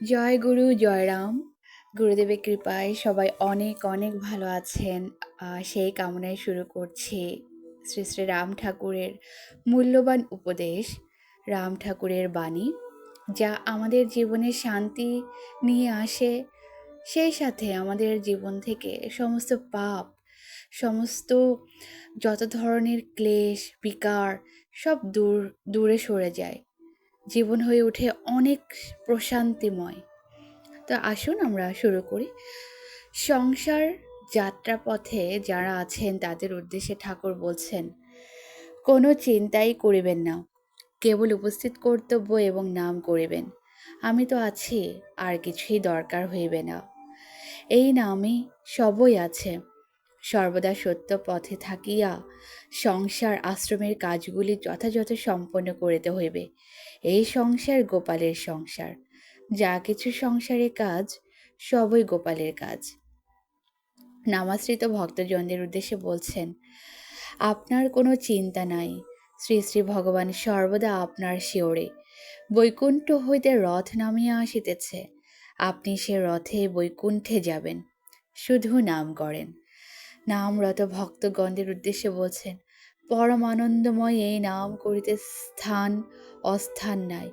জয় গুরু জয়রাম গুরুদেবের কৃপায় সবাই অনেক অনেক ভালো আছেন। সেই কামনায় শুরু করছি। শ্রী শ্রী রাম ঠাকুরের মূল্যবান উপদেশ, রাম ঠাকুরের বাণী, যা আমাদের জীবনে শান্তি নিয়ে আসে। সেই সাথে আমাদের জীবন থেকে সমস্ত পাপ, সমস্ত যত ধরনের ক্লেশ, বিকার সব দূর, দূরে সরে যায়। জীবন হয়ে ওঠে অনেক প্রশান্তিময়। তো আসুন আমরা শুরু করি। সংসার যাত্রাপথে যারা আছেন, তাদের উদ্দেশ্যে ঠাকুর বলছেন, কোনো চিন্তাই করিবেন না। কেবল উপস্থিত কর্তব্য এবং নাম করিবেন। আমি তো আছি, আর কিছুই দরকার হইবে না। এই নামে সবই আছে। সর্বদা সত্য পথে থাকিয়া সংসার আশ্রমের কাজগুলি যথাযথ সম্পন্ন করিতে হইবে। এই সংসার গোপালের সংসার। যা কিছু সংসারের কাজ, সবই গোপালের কাজ। নামাশ্রিত ভক্তজনদের উদ্দেশ্যে বলছেন, আপনার কোনো চিন্তা নাই। শ্রী শ্রী ভগবান সর্বদা আপনার শিওরে। বৈকুণ্ঠ হইতে রথ নামিয়া আসিতেছে। আপনি সে রথে বৈকুণ্ঠে যাবেন। শুধু নাম করেন নামরত ভক্তগণদের উদ্দেশ্যে বলছেন পরম আনন্দময় এই নাম করিতে স্থান অস্থান নাই,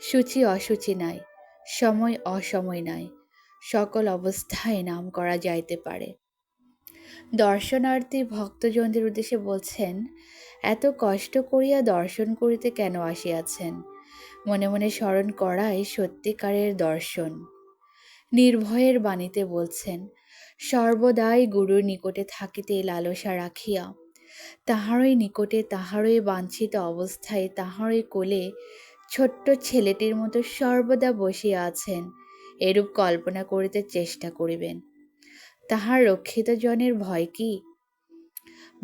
সূচি অসুচি নাই, সময় অসময় নাই, সকল অবস্থায় নাম করা যাইতে পারে। দর্শনার্থী ভক্তজনদের উদ্দেশ্যে বলছেন, এত কষ্ট করিয়া দর্শন করিতে কেন আসিয়াছেন? মনে মনে স্মরণ করাই সত্যিকারের দর্শন। নির্ভয়ের বাণীতে বলছেন, সর্বদাই গুরুর নিকটে থাকিতে লালসা রাখিয়া, তাহারই নিকটে তাহারই বাঞ্ছিত অবস্থায় তাহারই কোলে ছোট্ট ছেলেটির মতো সর্বদা বসিয়া আছেন, এরূপ কল্পনা করিতে চেষ্টা করিবেন। তাহার রক্ষিত জনের ভয় কি?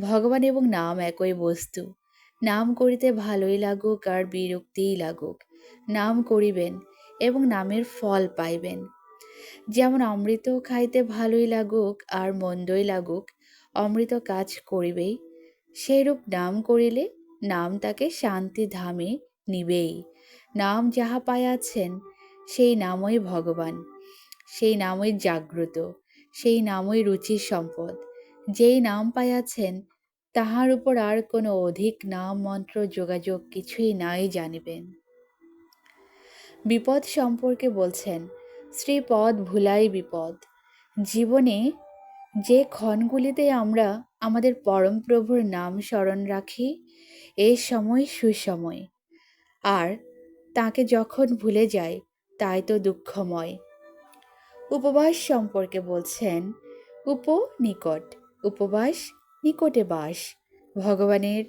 ভগবান এবং নাম একই বস্তু, নাম করিতে ভালোই লাগুক আর বিরক্তিই লাগুক। নাম করিবেন এবং নামের ফল পাইবেন। যেমন অমৃত খাইতে ভালোই লাগুক আর মন্দই লাগুক, অমৃত কাজ করিবেই। সেইরূপ নাম করিলে নাম তাকে শান্তি ধামে নিবেই। নাম যাহা পাইয়াছেন সেই নামই ভগবান। সেই নামই জাগ্রত, সেই নামই রুচির সম্পদ। যেই নাম পাইয়াছেন তাহার উপর আর কোনো অধিক নাম মন্ত্র যোগাযোগ কিছুই নাই জানিবেন। বিপদ সম্পর্কে বলছেন শ্রীপদ ভুলাই বিপদ। জীবনে যে ক্ষণগুলিতে আমরা আমাদের পরম প্রভুর নাম স্মরণ রাখি, এ সময় সুসময়। আর তাকে যখন ভুলে যাই, তাই তো দুঃখময়। উপবাস সম্পর্কে বলছেন উপ নিকট উপবাস, নিকটে বাস। ভগবানের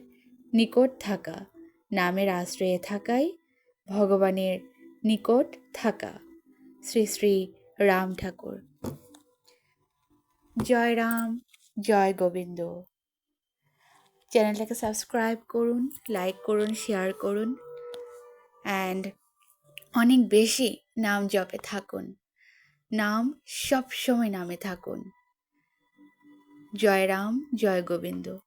নিকট থাকা, নামের আশ্রয়ে থাকাই ভগবানের নিকট থাকা। শ্রী শ্রী রাম ঠাকুর। জয় রাম, জয় গোবিন্দ। চ্যানেলটাকে সাবস্ক্রাইব করুন, লাইক করুন, শেয়ার করুন, অ্যান্ড অনেক বেশি নাম জপে থাকুন। নাম সব সময় নামে থাকুন। জয় রাম, জয় গোবিন্দ।